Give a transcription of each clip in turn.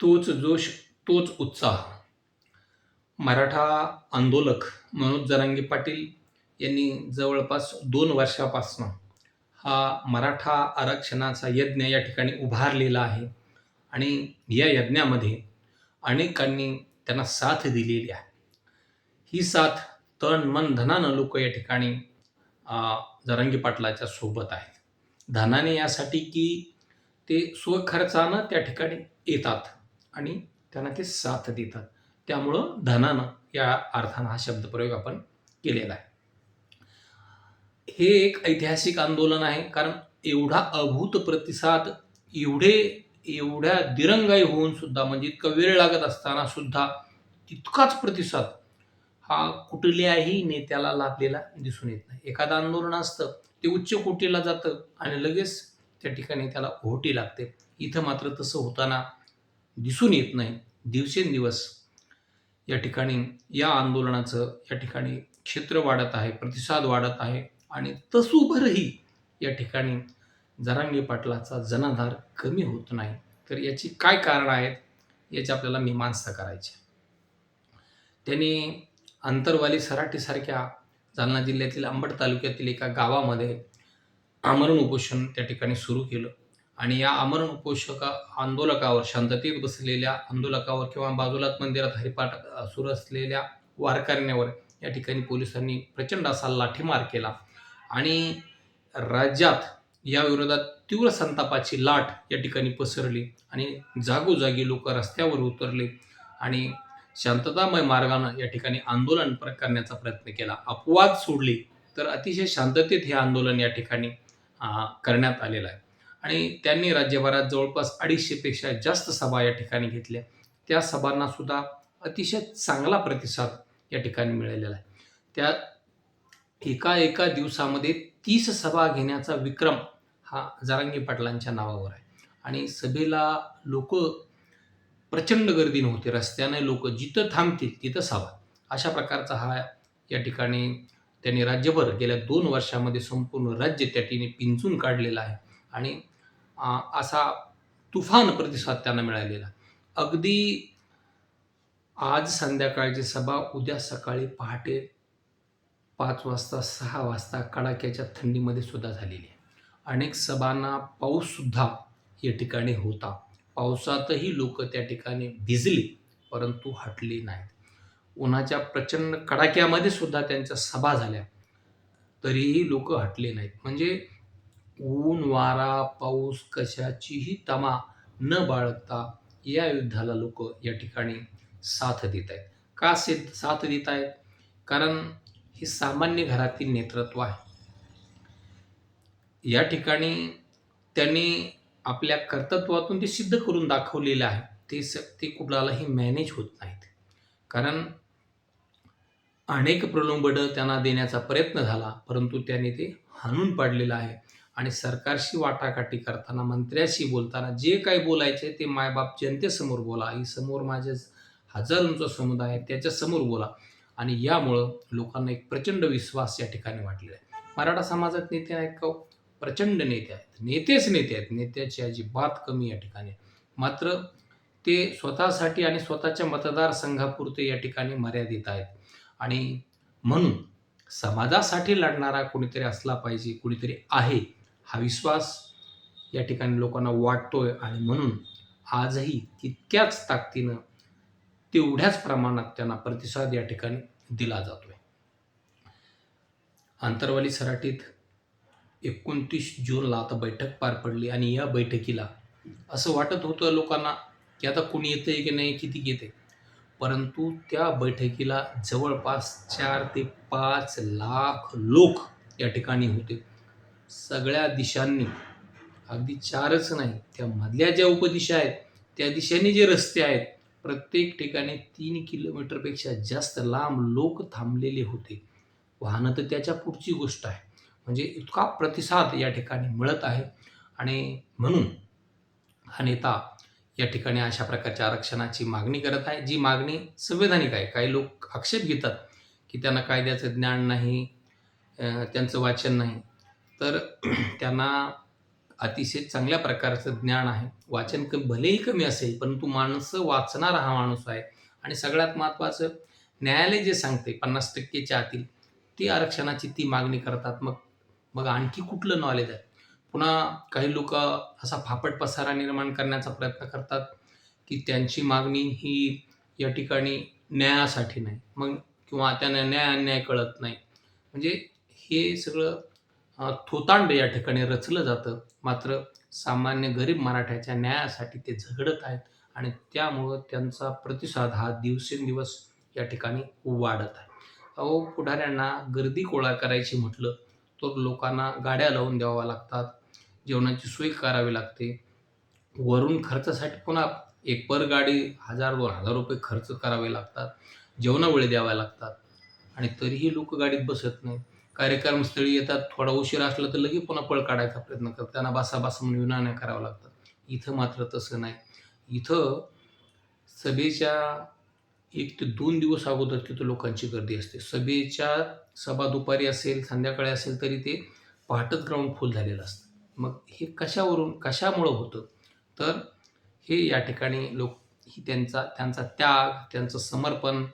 तोच जोश तोच उत्साह. मराठा आंदोलक मनोज जरांगे पाटील यांनी जवळपास दोन वर्षापासून हा मराठा आरक्षणाचा यज्ञ या ठिकाणी उभारलेला आहे आणि या यज्ञामध्ये अनेकांनी त्यांना साथ दिलेली आहे. ही साथ तन मन धनानं लोक या ठिकाणी आ, जरांगे पाटलाच्या सोबत आहेत. धनाने यासाठी की ते स्वखर्चानं त्या ठिकाणी येतात. आणि त्यांना ते साथ देतात. त्यामुळं धनानं या अर्थानं हा शब्दप्रयोग आपण केलेला आहे. हे एक ऐतिहासिक आंदोलन आहे. कारण एवढा अभूत प्रतिसाद एवढे एवढ्या दिरंगाई होऊन सुद्धा म्हणजे इतका वेळ लागत असताना सुद्धा तितकाच प्रतिसाद हा कुठल्याही नेत्याला लाभलेला दिसून येत नाही. एखादं आंदोलन असतं ते उच्च कोटीला जातं आणि लगेच त्या ठिकाणी त्याला ओहोटी लागते. इथं मात्र तसं होताना दिसून येत नाही. दिवसेंदिवस या ठिकाणी या आंदोलनाचं या ठिकाणी क्षेत्र वाढत आहे प्रतिसाद वाढत आहे आणि तसूभरही या ठिकाणी जरांगे पाटलाचा जनाधार कमी होत नाही. तर याची काय कारण आहेत याची आपल्याला मीमांसा करायची त्यांनी अंतरवाली सराटीसारख्या जालना जिल्ह्यातील अंबड तालुक्यातील एका गावामध्ये आमरण उपोषण त्या ठिकाणी सुरू केलं. आणि या आमरण उपोषका आंदोलकावर शांततेत बसलेल्या आंदोलकावर किंवा बाजूलाच मंदिरात हरिपाठ सुरू असलेल्या वारकऱ्यांवर या ठिकाणी पोलिसांनी प्रचंड असा लाठीमार केला. आणि राज्यात या विरोधात तीव्र संतापाची लाट या ठिकाणी पसरली आणि जागोजागी लोक रस्त्यावर उतरले आणि शांततामय मार्गानं या ठिकाणी आंदोलन प्र- करण्याचा प्रयत्न केला. अपवाद सोडले तर अतिशय शांततेत हे आंदोलन या ठिकाणी करण्यात आलेलं आहे. आणि त्यांनी राज्यभरात जवळपास अडीचशेपेक्षा जास्त सभा या ठिकाणी घेतल्या. त्या सभांना सुद्धा अतिशय चांगला प्रतिसाद या ठिकाणी मिळालेला आहे. त्या एका एका दिवसामध्ये तीस सभा घेण्याचा विक्रम हा जारांगी पाटलांच्या नावावर आहे. आणि सभेला लोक प्रचंड गर्दी होते. रस्त्याने लोक जिथं थांबतील तिथं सभा. अशा प्रकारचा हा या ठिकाणी त्यांनी राज्यभर गेल्या दोन वर्षामध्ये संपूर्ण राज्य त्या ठिकाणी पिंजून काढलेलं आहे. आणि असा तुफान प्रतिसाद त्यांना मिळालेला. अगदी आज संध्याकाळची सभा उद्या सकाळी पहाटे पाच वाजता सहा वाजता कडाक्याच्या थंडीमध्ये सुद्धा झालेली आहे. अनेक सभांना पाऊससुद्धा या ठिकाणी होता. पावसातही लोक त्या ठिकाणी भिजली परंतु हटली नाहीत. उन्हाच्या प्रचंड कडाक्यामध्ये सुद्धा त्यांच्या सभा झाल्या. तरीही लोक हटले नाहीत. म्हणजे ऊन वारा पाऊस कशाचीही तमा न बाळगता या युद्धाला लोक या ठिकाणी साथ देत आहेत. का से साथ देत आहेत? कारण हे सामान्य घरातील नेतृत्व आहे. या ठिकाणी त्यांनी आपल्या कर्तृत्वातून ते सिद्ध करून दाखवलेलं आहे. ते स ते कुणालाही मॅनेज होत नाहीत. कारण अनेक प्रलोभनं त्यांना देण्याचा प्रयत्न झाला परंतु त्याने ते हाणून पाडलेलं आहे. आणि सरकारशी वाटाघाटी करताना मंत्र्याशी बोलताना जे काही बोलायचे ते मायबाप जनतेसमोर बोला. आई समोर माझे हजारोंचा समुदाय आहे त्याच्यासमोर बोला. आणि यामुळं लोकांना एक प्रचंड विश्वास या ठिकाणी वाटलेला आहे. मराठा समाजात नेते आहेत का हो? प्रचंड नेते आहेत. नेतेच नेते आहेत. नेत्याची अजिबात कमी या ठिकाणी. मात्र ते स्वतःसाठी आणि स्वतःच्या मतदारसंघापुरते या ठिकाणी मर्यादित आहेत. आणि म्हणून समाजासाठी लढणारा कोणीतरी असला पाहिजे कोणीतरी आहे हा विश्वास या ठिकाणी लोकांना वाटतोय आणि म्हणून आजही तितक्याच ताकदीनं तेवढ्याच प्रमाणात त्यांना प्रतिसाद या ठिकाणी दिला जातोय. आंतरवाली सराटीत एकोणतीस जूनला आता बैठक पार पडली आणि या बैठकीला असं वाटत होतं लोकांना की आता कोणी येतंय की नाही किती येते परंतु त्या बैठकीला जवळपास चार ते पाच लाख लोक या ठिकाणी होते. सगळ्या दिशांनी. अगदी चारच नाही त्या मधल्या ज्या उपदिशा आहेत त्या दिशेने जे रस्ते आहेत प्रत्येक ठिकाणी तीन किलोमीटरपेक्षा जास्त लांब लोक थांबलेले होते. वाहनं तर त्याच्या पुढची गोष्ट आहे. म्हणजे इतका प्रतिसाद या ठिकाणी मिळत आहे. आणि म्हणून हा नेता या ठिकाणी अशा प्रकारच्या आरक्षणाची मागणी करत आहे जी मागणी संवैधानिक आहे. काही लोक आक्षेप घेतात की त्यांना कायद्याचं ज्ञान नाही त्यांचं वाचन नाही. तर त्यांना अतिशय चांगल्या प्रकारचं ज्ञान आहे. वाचन क भलेही कमी असेल परंतु माणसं वाचणारा हा माणूस आहे. आणि सगळ्यात महत्त्वाचं न्यायालय जे सांगते पन्नास टक्केच्या आतील ती आरक्षणाची ती मागणी करतात. मग मग आणखी कुठलं नॉलेज आहे? पुन्हा काही लोक असा फापट पसारा निर्माण करण्याचा प्रयत्न करतात की त्यांची मागणी ही या ठिकाणी न्यायासाठी नाही. मग किंवा त्यांना न्याय अन्याय कळत नाही. म्हणजे हे सगळं थोतांड या ठिकाणी रचलं जातं. मात्र सामान्य गरीब मराठ्याच्या न्यायासाठी ते झगडत आहेत आणि त्यामुळं त्यांचा प्रतिसाद हा दिवसेंदिवस या ठिकाणी वाढत आहे. अहो पुढाऱ्यांना गर्दी गोळा करायची म्हटलं तर लोकांना गाड्या लावून द्याव्या लागतात. जेवणाची सोय करावी लागते. वरून खर्चासाठी पुन्हा एक पर गाडी हजार दोन हजार रुपये खर्च करावे लागतात. जेवणावेळी द्याव्या लागतात. आणि तरीही लोक गाडीत बसत नाहीत. कार्यक्रमस्थळी येतात थोडा उशीर असला तर लगेच पुन्हा पळ काढायचा प्रयत्न करतात. त्यांना बासा बासा म्हणून विनाण्या कराव्या लागतात इथं मात्र तसं नाही. इथं सभेच्या एक ते दोन दिवस अगोदर तिथं लोकांची गर्दी असते. सभेच्या सभा दुपारी असेल संध्याकाळी असेल तरी ते पहाटच ग्राउंड फुल झालेलं असतं. मग हे कशावरून कशामुळं होतं? तर हे या ठिकाणी लोक ही त्यांचा त्यांचा त्याग त्यांचं समर्पण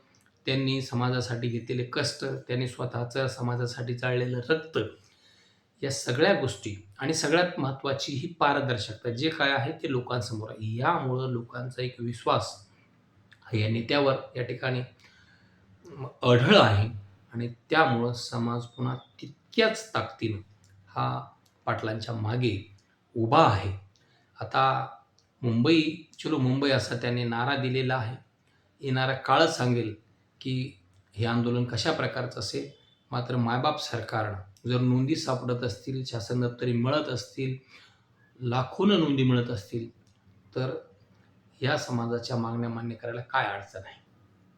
त्यांनी समाजासाठी घेतलेले कष्ट त्यांनी स्वतःचं समाजासाठी जाळलेलं रक्त या सगळ्या गोष्टी आणि सगळ्यात महत्त्वाची ही पारदर्शकता जे काय आहे ते लोकांसमोर आहे. यामुळं लोकांचा एक विश्वास या नेत्यावर या ठिकाणी अढळ आहे आणि त्यामुळं समाज पुन्हा तितक्याच ताकदीनं हा पाटलांच्या मागे उभा आहे. आता मुंबई चलो मुंबई असा त्याने नारा दिलेला आहे. येणारा काळच सांगेल की हे आंदोलन कशा प्रकारचं असेल? मात्र मायबाप सरकारनं जर नोंदी सापडत असतील शासन दप्तरी मिळत असतील लाखोनं नोंदी मिळत असतील तर या समाजाच्या मागण्या मान्य करायला काय अडचण आहे?